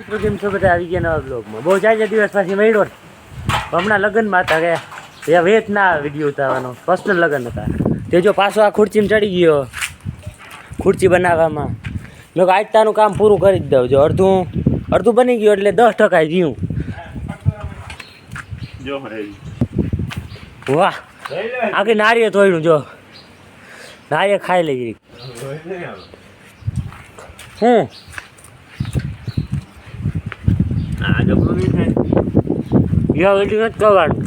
મિત્રો કેમ છો બધા? આવી ગયા નવા બ્લોગમાં બહુ જાય દિવસ પછી મળ્યો હમણાં લગ્નમાં હતા ગયા. એ વેત ના વીડિયો ઉતારવાનો. પર્સનલ લગ્ન હતા. તે જો પાછો આ ખુરચીમાં ચડી ગયો. ખુરચી બનાવવામાં. મેં કહ્યું આજતાનું કામ પૂરું કરી જ દઉં. જો અડધું અડધું બની ગયું એટલે દસ ટકા જીવું જો વાહ. આખી નારીએ તોડ્યું જો. નારીએ ખાઈ લઈ હું? આ જબરું નહીં થાય યાર એટલું નથી કરવાનું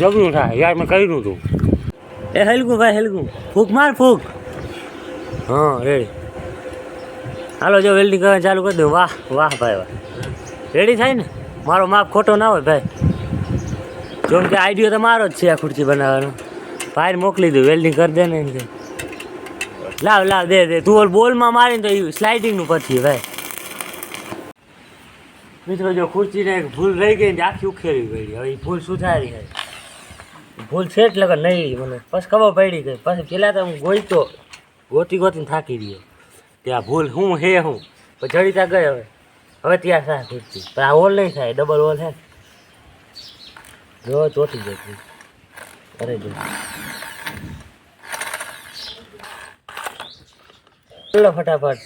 જબરું થાય યાર મેં કર્યું હતું એ હેલકું ભાઈ હેલકું ફૂક માર ફૂક હા રેડી હાલો, જો, વેલ્ડિંગ કરવાનું ચાલુ કરી દઉં વાહ વાહ ભાઈ, વાહ. રેડી થાય ને? મારો માપ ખોટો ના હોય, ભાઈ. જો કે આઈડિયો તો મારો જ છે આ ખુરશી બનાવવાનો બહાર મોકલી દઉં, વેલ્ડિંગ કરી દે ને લાવ લાવ, દે દે, તું બોલમાં મારીને તો સ્લાઇડિંગનું પછી, ભાઈ. મિત્રો જો ખુરશીને એક ભૂલ રહી ગઈ ને આખી ઉખેરવી પડી હવે એ ભૂલ સુધારી છે ભૂલ છે જ લગન નહીં મને પછી ખબર પડી ગઈ. પછી પેલા તો હું ગોઈતો ગોતી ગોતીને થાકી ગયો. ત્યાં ભૂલ હું હે હું? પછી જડીતા ગયો હવે. હવે ત્યાં થાય ખુરશી. પણ આ હોલ નહીં થાય ડબલ હોલ છે જો ચોટી જતી અરે જો. ફટાફટ.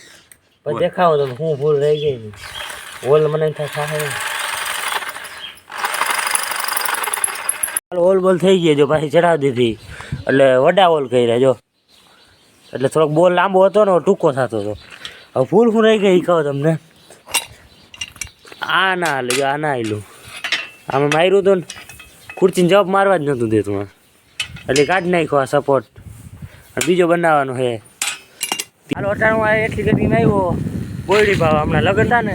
પછી દેખાવો તમે હું ભૂલ રહી ગઈ હોલ મને થાય હોલ બોલ થઈ ગયો, જો પાછી ચડાવી દીધી. એટલે વડા હોલ કર્યા, જો. એટલે થોડોક બોલ લાંબો હતો ને ટૂંકો થતો હતો. હવે ફૂલ ફૂલ રહી ગઈ, કહો તમને. આ ના હાલે આ ના હાલું આમાં માર્યું હતું ને, ખુરચીને જવાબ મારવા જ નહોતું દેતું. એટલે કાઢી નાખ્યો આ સપોર્ટ બીજો બનાવવાનો છે. હાલો, અટાણું એટલી ગતિમાં આવ્યો. બોયડી ભાવ, હમણાં લગ્ન હતા ને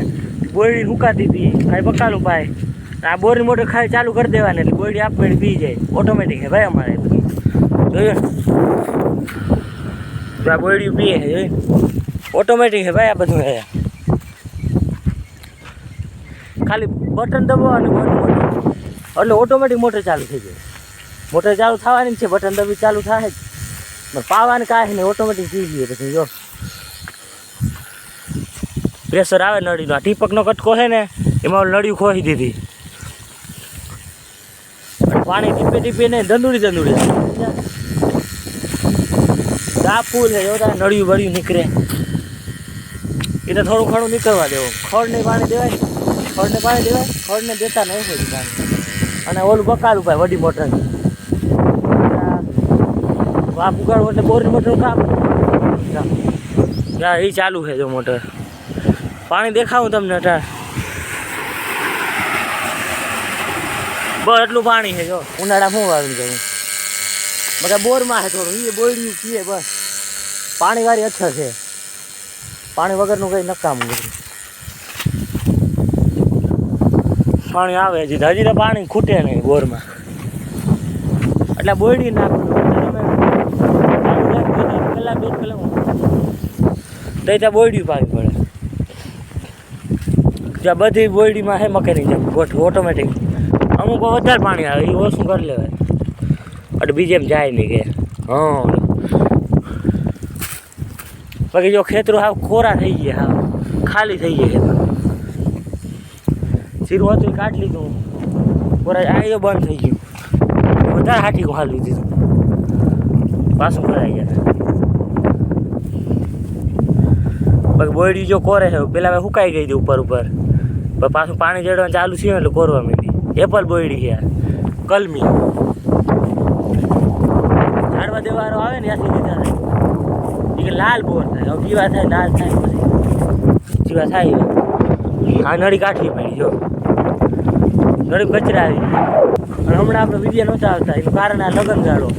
બોયડી હુકાતી હતી ખાઈ પકાલું ભાઈ. આ બોરની મોટર ખાઈ ચાલુ કરી દેવાની, એટલે બોરડી આપે પી જાય. ઓટોમેટિક છે ભાઈ અમારે જોયું? જો આ બોરડી પીએ છે જોયું ઓટોમેટિક છે ભાઈ આ બધું હે. ખાલી બટન દબાવવાનું મોટર એટલે ઓટોમેટિક મોટર ચાલુ થઈ જાય. મોટર ચાલુ થવાની છે બટન દબી ચાલુ થાય જ. પાવાની કાંઈ નહીં ઓટોમેટિક થઈ ગયું પછી જો. પ્રેશર આવે નળીનો. આ ટીપકનો કટકો છે ને, એમાં ઓલી ખોહી દીધી. પાણી ટીપે ટીપે ને દંડુડી દંડુડી ફૂલ છે, જોતા નળિયું બળિયું નીકળે. એ તો થોડું ઘણું નીકળવા દેવું. ખડને પાણી દેવાય ખડને પાણી દેવાય, ખડને દેતા નહીં હોય પાણી. અને ઓલું બકાલું ઉપાય, વડી મોટર. વાપ ઉગાડવું એટલે બોરની મોટર ત્યાં એ ચાલુ છે જો મોટર. પાણી દેખાવું તમને અત્યારે બસ એટલું પાણી છે જો. ઉનાળા હું વાવી જવું બધા બોરમાં છે થોડું. એ બોયડ્યું પીએ બસ. પાણી વાળી અચ્છા છે. પાણી વગરનું કંઈ નકામું નથી. પાણી આવે હજી હજી તો પાણી ખૂટે નહીં બોરમાં. એટલે બોરડી નાખું. કલાક દોઢ કલાક તો ત્યાં બોરડી પાવી પડે. જ્યાં બધી બોયડીમાં હે મકેની જેમ ગોઠ ઓટોમેટિક અમુક વધારે પાણી આવે એ ઓછું કરી લેવાય. એટલે બીજે એમ જાય નહીં કે. હા. બાકી જો ખેતરો હાવ ખોરા થઈ ગયા, હાવ ખાલી થઈ ગયા ખેતર. જીરું હતું કાઢી લીધું. ખોરા આ બંધ થઈ ગયું. વધારે હાથી હાલી દીધું પાછું ભરાઈ ગયા. બાકી બોયડી જો કોરે છે, પેલા મેં સુકાઈ ગઈ હતી ઉપર ઉપર. પાછું પાણી ચડવાનું ચાલુ થયું એટલે કોરવા માંડી. એપલ બોયડી છે કલમી. ઝાડવા દેવારો આવે ને ત્યાંથી લીધા થાય. લાલ બોર થાય. હવે પીવા થાય, લાલ થાય પીવા થાય આ નળી કાઢવી પડી, જો. નળી કચરા આવી અને હમણાં આપણે વીડિયો નહોતા આવતા. એનું કારણ આ લગ્ન ગાળો.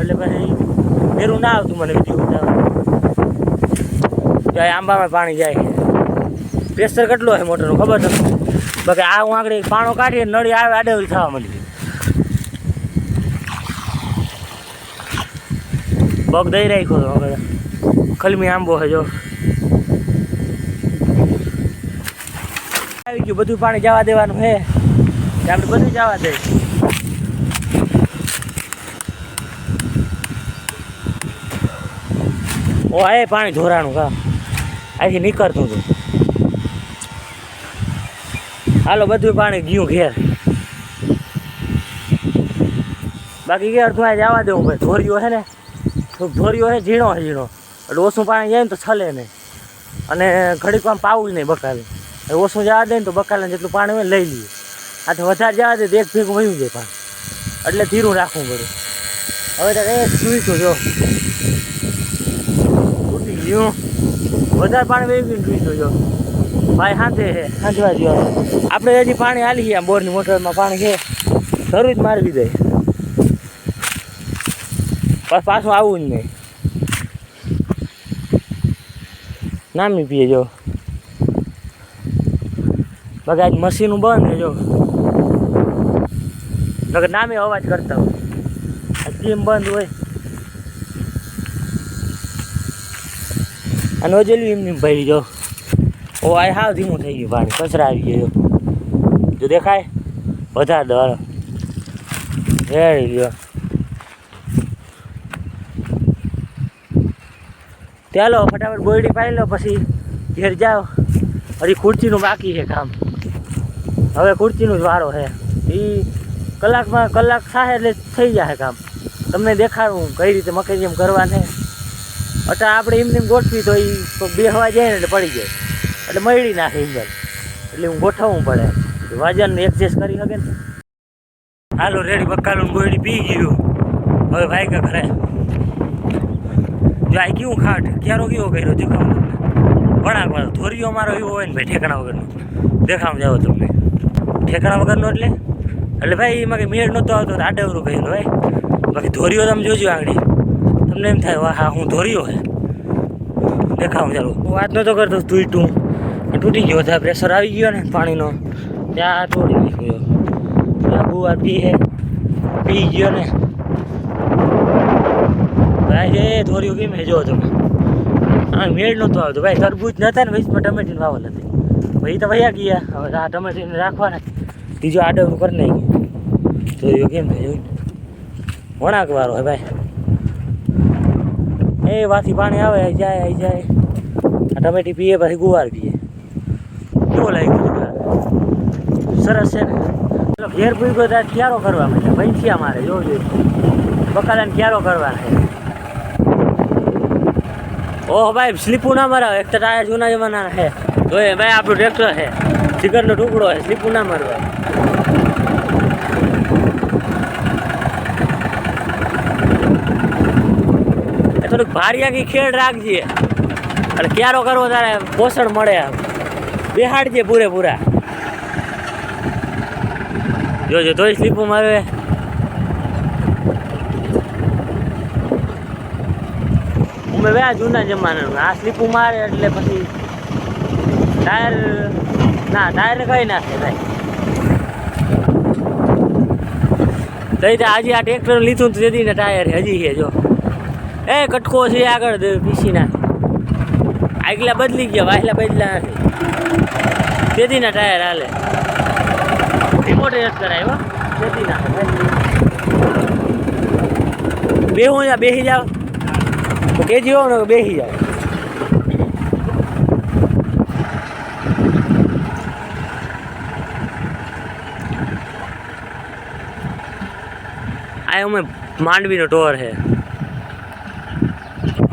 એટલે પછી મેરું ના આવતું મને વીડિયો ઉતારવા આંબામાં પાણી જાય છે. પ્રેશર કેટલો છે મોટરનું? ખબર નથી બાકી આ હું આગળ પાણો કાઢીએ નળી આવે આડેવડી થવા માંડી. પગ દઈ રાખ્યો તો આગળ ખલમી આંબો છે, જો. આવી ગયું, બધું પાણી જવા દેવાનું છે. આપણે બધું જવા દે. ઓ આ પાણી ધોરાણું કા અહીંથી નીકળતું હતું. હાલો બધું પાણી ગયું ઘેર. બાકી ઘેર તું આજે જવા દેવું ભાઈ. ધોરિયો છે ને ધોરીઓ છે ઝીણો છે ઝીણો. એટલે ઓછું પાણી જાય ને તો છલે નહીં. અને ઘડીક ઘડીકમાં પાવું નહીં બકાલે. ઓછું જવા દે ને તો બકાલે જેટલું પાણી હોય લઈ લઈએ આ તો વધારે જવા દે તો એક ભેગું વયું જાય પાણી. એટલે ધીરું રાખવું પડે. હવે તો એ સુઈશું જો. તૂટી ગયું. વધારે પાણી વહી ગયું સુઈશું જો. ભાઈ હાથે છે હાંજવા જો આપણે હજી પાણી હાલી ગયા બોરની મોટરમાં પાણી છે શરૂ જ મારી દીધે બસ પાછું આવું જ નહીં. નામી પીએ જો. બધા આજ મશીનું બંધ જો. નકર નામે અવાજ કરતા હોય. ટીમ બંધ હોય. અને ઓજેલું એમની ભાઈ જો. ઓ, આ હાવ ધીમું થઈ ગયું પાણી કચરા આવી ગયો જો દેખાય? વધારે દર રેડી ગયો ચાલો, ફટાફટ બોયડી પાડી લો, પછી ઘેર જાઓ. હજી ખુરચીનું બાકી છે કામ. હવે ખુરચીનું જ વારો છે. એ કલાકમાં કલાક થાય એટલે થઈ જાય કામ. તમને દેખાડું કઈ રીતે મકાઈ જેમ કરવાને. અટા આપણે એમને એમ ગોઠવી તો એ બે હવા જાય ને એટલે પડી જાય. એટલે મળી નાખે ઇંજન એટલે હું ગોઠવવું પડે. વાજન એડજસ્ટ કરી શકે ને. હાલો રેડી બકાલું ગોળી પી ગયું. હવે ભાઈ કે ઘરે. જો આ કયું ખાટ? ક્યારો કેવો કર્યો? દેખાવ વળાંક વાળો. ધોરીઓ મારો એવો હોય ને ભાઈ, ઠેકાણા વગરનો. દેખાવ જાવ તમને ઠેકાણા વગરનો એટલે? એટલે ભાઈ, એમાં કંઈ મેળ નહોતો આવતો આડવરું દો ભાઈ બાકી ધોરીઓ તમે જોજો આંગળી. તમને એમ થાય, વાહ, હા, હું ધોરીઓ હે. દેખાવ ચાલો હું વાત નહોતો કરતો, તું અને તૂટી ગયો, ત્યાં પ્રેશર આવી ગયો ને પાણીનો. ત્યાં તોડી ગયો ત્યાં બુઆ પી પી ગયો ને. ભાઈ, એ ધોરીઓ કેમ હે જો તમે. હા મેળ નહોતો આવતો. ભાઈ, તરબૂચ નતા ને વચમાં ટમેટીને વાવલ હતી ભાઈ તો વયા ગયા. હવે આ ટમેટીને રાખવાના. બીજો આડવનું કરી નાખ્યું. ધોરીઓ કેમ જોઈને વણાક વાળો હે ભાઈ. એ વાથી પાણી આવે, જાય જાય. આ ટમેટી પીએ, પછી ગુવાર પીએ. કેવો લાગ્યો સરસ છે ને? ઘેર પૂગ્યો ત્યારે ક્યારો કરવા માંડ્યા ભૈંસિયા મારે જોજો બકાલાને ક્યારો કરવાના છે? ઓહ ભાઈ, સ્લીપું ના મરાવે. એક તો ટાયર જૂના જમાના છે. તો એ ભાઈ, આપણું ટ્રેક્ટર છે. જીગરનો ટુકડો છે, સ્લીપું ના મરવા થોડુંક આગી ખેડ રાખજે. અને ક્યારો કરવો તારે? પોષણ મળે આમ. બેહાડજે પૂરેપૂરા જોજો તોય સ્લીપો મારે અમે વ્યા જૂના જમાનાનું. આ સ્લીપું મારે એટલે પછી ટાયર, ના, ટાયર કઈ નાખે ભાઈ. તો આજે આ ટ્રેક્ટર લીધું તો તેથી ને ટાયર હજી છે, જો. એ કટકો છે આગળ પીસી ના આગલા બદલી ગયા વાહલા બદલા નથી. તેદીના ટાયર હાલે. રિમોટ જ કરાયો તેથી ના બેહું જા બેસી જાવ તો કેજી ને બેસી જાવ આ અમે માંડવીનો ટોર છે.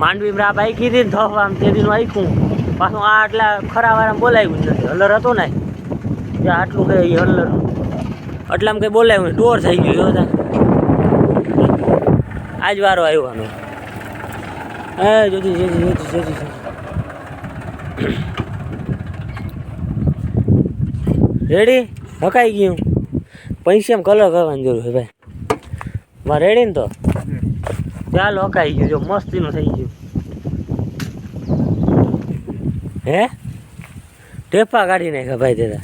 માંડવી આ બાઈક કીધી ને થવા આમ તે દિન આખ્યું પાછું આ આટલા ખરા વાળા બોલાવ્યું જ નથી. હલર હતો ને જે આટલું કહે એ હલર. એટલામાં કંઈ બોલાવ્યું ડોર ટોર થઈ ગયું હતા. આજ વારો આવ્યો આનો એ જોજી જોજી જોજી જોજી જોજી. રેડી હકાઈ ગયું. પૈસા કલર કરવાની જરૂર છે ભાઈ. મારે રેડી ને તો? ચાલો હકાઈ ગયું. જો મસ્તીનું થઈ ગયું. હે? ટેપા કાઢી નાખ્યા ભાઈ તેરા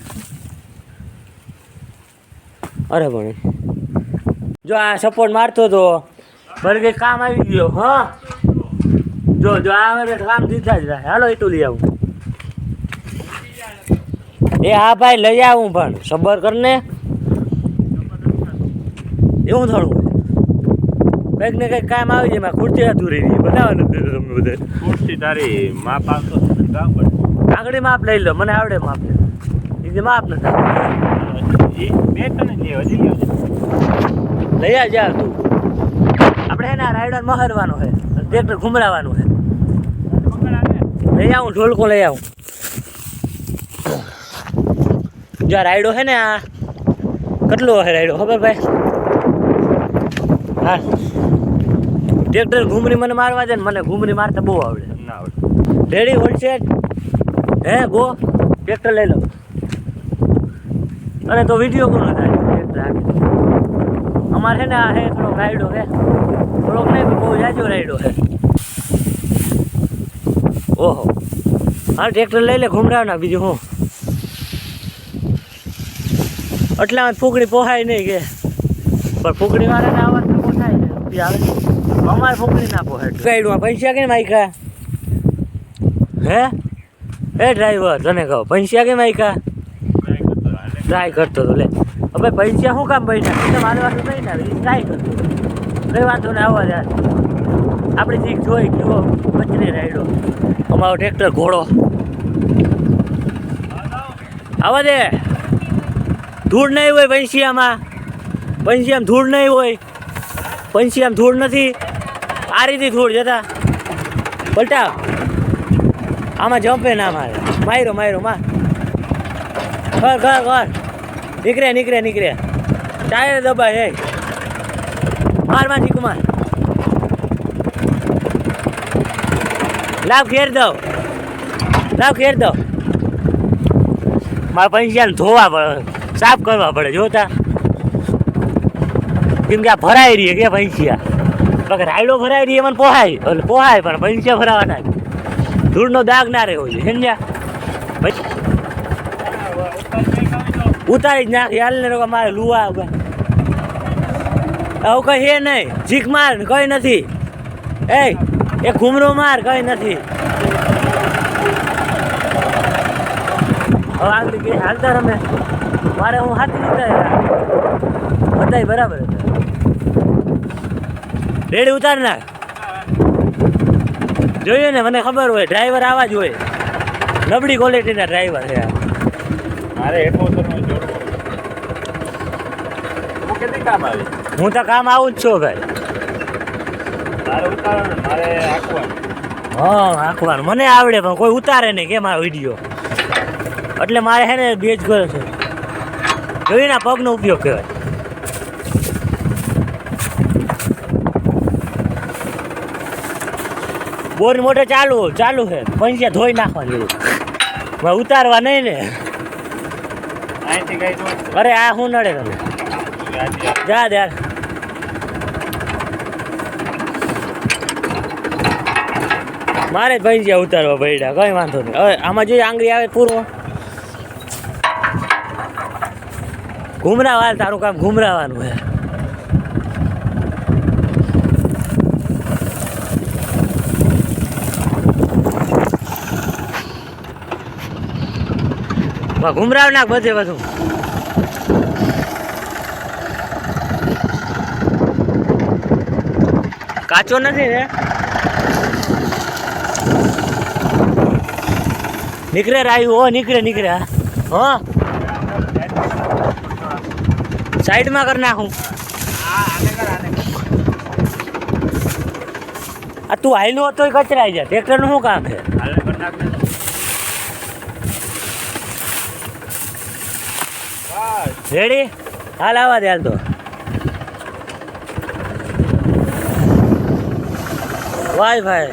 અરે પણ. જો આ સપોર્ટ મારતો તો ભલે કંઈક કામ આવી ગયો, હા? જો જો, આ કામ દીધા જ રહ્યા હાલો એટલું લઈ આવું. એ હા ભાઈ, લઈ આવું પણ, સબર કરને. એવું થોડું. કંઈક ને કંઈક કામ આવી જાય ખુરશી અધૂરી રહી બનાવવા નથી તમને બધા. ખુરશી તારી મા પડે આંગળી માપ લઈ લો મને આવડે માપ. લે બીજી માપ નથી. લઈ આ જા તું. આપણે હે ને આ રાઈડર મહરવાનો છે ટ્રેક્ટર ઘુમરાવાનું છે લઈ આવું ઢોલકો લઈ આવું. જો આ રાયડો છે ને આ કેટલો છે રાયડો ખબર ભાઈ? હા. ટ્રેક્ટર ઘૂમરી મને મારવા દે ને મને ઘૂમરી મારતા બહુ આવડે. રેડી હોલ સેટ હે, ગો, ટ્રેક્ટર લઈ લો. અને તો વીડિયો કોનો થાય ટ્રેક્ટર આગળ અમારે છે ને આ હે, થોડોક રાયડો હે. થોડોક નહીં બહુ જાજો રાયડો હે. ઓહો. હા ટ્રેક્ટર લઈ લે, ઘૂમડાવ ના બીજું હું. એટલામાં ફૂકડી પોહાય નહીં કે. પણ ફૂકડી વાળાને આવા પોસાય ને આવે અમારે ફૂકડી ના પોહાય. ગાઈડમાં પૈસા કે માઈકા હે? એ ડ્રાઈવર તને કહો પૈસા કેમ માઈકા ટ્રાય કરતો હતો, લે. હવે પૈસા શું કામ ભાઈ એટલે મારે વાત નહીં ના ટ્રાય કરતો કઈ વાંધો ને આવવા યાર. આપણી જીક જોઈ જુઓ કચરે રાયડો. અમારો ટ્રેક્ટર ઘોડો. આવા દે. ધૂળ નહીં હોય પંશિયામાં પંશિયામાં ધૂળ નહીં હોય. પંશિયામાં ધૂળ નથી. આ રીતે ધૂળ જતા. પલટા. આમાં જમ્પે ના મારે. માયરો માયરો, માં. ઘર ઘર ઘર. નીકળે નીકળે નીકળે. ટાયર દબાય હે. મારમાં કુમાર. લાવ ઘેર દો. લાવ ઘેર દો. મારા પૈસાને ધોવા પડે સાફ કરવા પડે, જોતા. કેમ કે આ ભરાઈ રહી કે પૈસા બાકી રાયડો ભરાઈ રહી મને પોહાય. પોહાય, પણ પૈસા ભરાવાના ધૂળનો દાગ ના રહ્યો છે સમજ્યા પછી ઉતારી જ નાખી હાલ ને મારે લુવા આવું કઈ હે નહીં, જીક માર કઈ નથી. એ એ ઘૂમરો માર, કઈ નથી. હવે આગળ હાલતા રમે. મારે હું હાથી લીધા બધાય બરાબર રેડી ઉતાર નાખ. જોયું ને મને ખબર હોય ડ્રાઈવર આવા જ હોય. નબળી ક્વોલિટીના ડ્રાઈવર છે મારે હું તો કામ આવું જ છું ભાઈ. હા આંકવાનું મને આવડે પણ કોઈ ઉતારે નહીં કેમ આ વીડિયો? એટલે મારે છે ને બે જ કરે છે. જોઈને પગનો ઉપયોગ કહેવાય. બોરની મોટર ચાલુ ચાલુ છે. પંચિયા ધોઈ નાખવાની ઉતારવા નહીં ને. અરે, આ શું નડે તમે. જા યાર મારે જ પંચિયા ઉતારવા પડ્યા, કઈ વાંધો નહીં. હવે આમાં જોઈએ આંગળી આવે પૂરો ઘૂમરાવાર તારું કામ ઘૂમરાવાનું છે. ઘૂમરાવ નાખ બધે બધું. કાચો નથી ને? નીકળે રાયું હો, નીકળે નીકળે, હો. સાઈડમાં કરી નાખું. આ તું હાઈલો હતો કચરાઈ જાય ટ્રેક્ટરનું શું કામ છે? રેડી હાલ આવા દે હાલ તો वाह भाई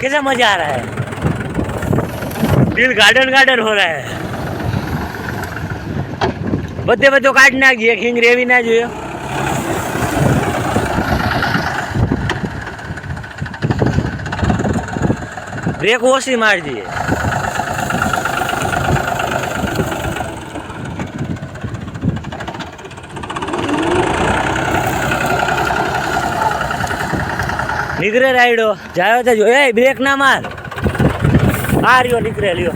कैसा मजा आ रहा है दिल गार्डन गार्डन हो रहा है બધે બધો કાઢી નાખજે એક હિંગ રેવી ના જોયો બ્રેક ઓછી મારજે નીકળે રાયડો. જાયો તો જો બ્રેક ના માર. આ રહ્યો, નીકળે, લ્યો.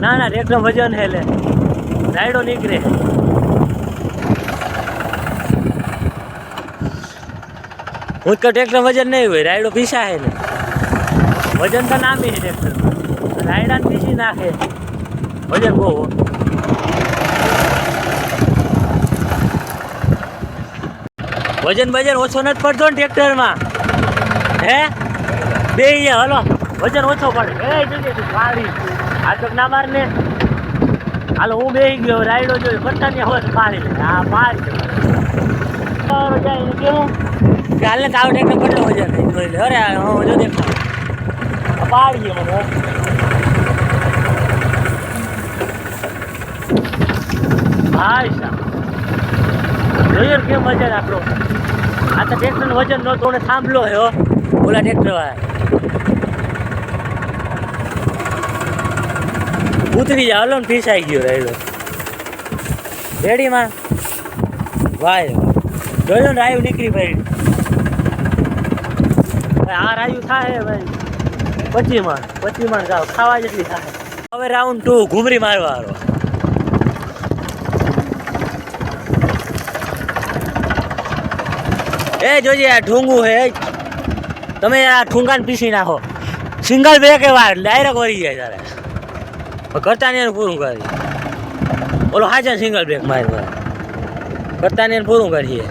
ના ના રેકનો વજન હે લે. રાયડો નીકળે. હું તો ટ્રેક્ટર વજન નહીં હોય, રાયડો પીસા હે ને. વજન તો નામી છે ટ્રેક્ટર રાયડા પીસી નાખે. વજન બહુ વજન વજન ઓછો નથી પડતો ને ટ્રેક્ટરમાં. હે? બે હલો. વજન ઓછો પડે. એ તું આ તો ના માર ને હાલો, હું બે ગયો રાયડો જોયો કરતા ને હવે પાણી લે હા પાડી કેવું જાય ને કેવું? ટેકને કેટલો વજન જોઈ લે. અરે હું જો દેખ પાડી ગયો મને ભાઈ સાહેબ. ને કેમ વજન આપણો? આ તો ટ્રેક્ટરનું વજન નહોતું ને થાંભલો હે ઓલા ટ્રેક્ટર વાળા ઉતરી જાવ લો ને ફીસાઈ ગયો રહેલો રેડીમાં? વાય. જોયો ને રાયુ નીકળી ભાઈ ભાઈ, આ રાયુ થાય ભાઈ. પચી માણ પચી માણ ખાવા જેટલી થાય. હવે રાઉન્ડ ટુ ઘૂમરી મારવા વાળો એ જોજે, આ ઠુંગું હે. તમે આ ઠુંગાને પીસી નાખો. સિંગલ બ્રેક વાર, ડાયરેક્ટ વળી જાય તારે. કરતા ને પૂરું કરી ઓલો હાજર સિંગલ બ્રેક મારી કરતા ને પૂરું કરીએ.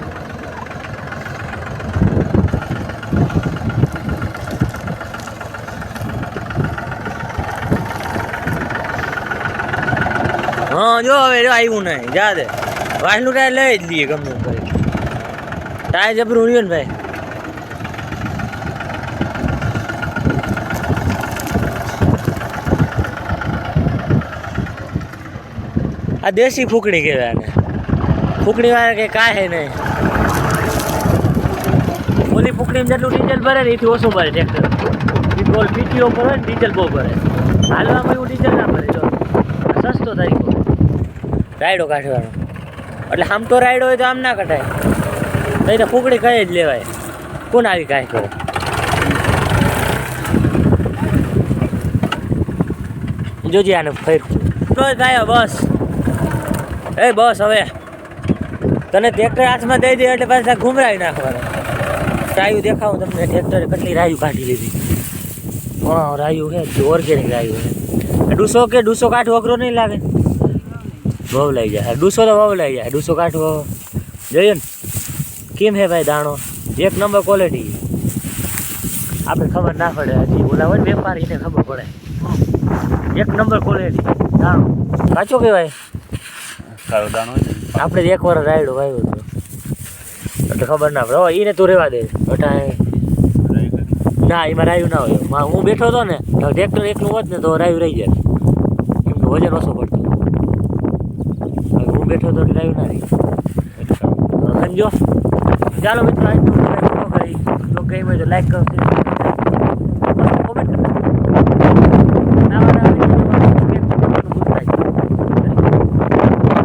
હા, જો હવે આવ્યું નહીં. જા દે. વાસનું ટાયર લઈ જ લઈએ ગમે કરી. ટાયર જબરું ઉડ્યું ને ભાઈ? આ દેશી ફૂકણી કહેવાય ને ફૂકણી વાળા કે કાંઈ નહીં. ઓલી ફૂકણીમાં જેટલું ડીઝલ ભરે ને એથી ઓછું ભરે ટ્રેક્ટર પેટ્રોલ પીટીઓ ભરે ને ડીઝલ બહુ ભરે. હાલવામાં એવું ડીઝલ ના ભરે, જો. સસ્તો થાય રાયડો કાઢવાનો. એટલે આમ તો રાયડો હોય તો આમ ના કઢાય. તો કુકડી કઈ જ લેવાય. કોણ આવી કાંઈ કહો જોજે આને ફેર. તો થાય બસ. એ બસ હવે. તને ટ્રેક્ટર હાથમાં દઈ દે એટલે પાછા ઘુમરાવી નાખવાના. રાયું દેખાવું તમને ટ્રેક્ટરે કેટલી રાયુ કાઢી લીધી. હા રાયુ છે ઓર્ગેનિક રાયું છે ડૂસો કે ડૂસો કાઢવો અઘરો નહીં લાગે? બહુ લઈ જાય ડૂસો તો બહુ લઈ જાય ડૂસો કાઠો જોઈએ ને. કેમ હે ભાઈ દાણો? એક નંબર ક્વોલિટી આપણે ખબર ના પડે હજી. ઓલા હોય ને વેપારીને ખબર પડે. એક નંબર ક્વોલિટી દાણો. કાચો કહેવાય સારો દાણો આપણે એક વાર રાયડો વાવ્યો હતો. એટલે ખબર ના પડે. હવે એને તું રહેવા દે. અટાણે ના એમાં રાયું ના હોય. હું બેઠો હતો ને તો ટ્રેક્ટર એકલું હોત ને તો રાયું રહી જાય. એમનું વજન ઓછો પડતું. હું બેઠો હતો એટલે રાયું ના રહી. સમજો. ચાલો મિત્રો વીડિયો પૂરો કરી તો ગઈ હોય તો લાઈક કરો.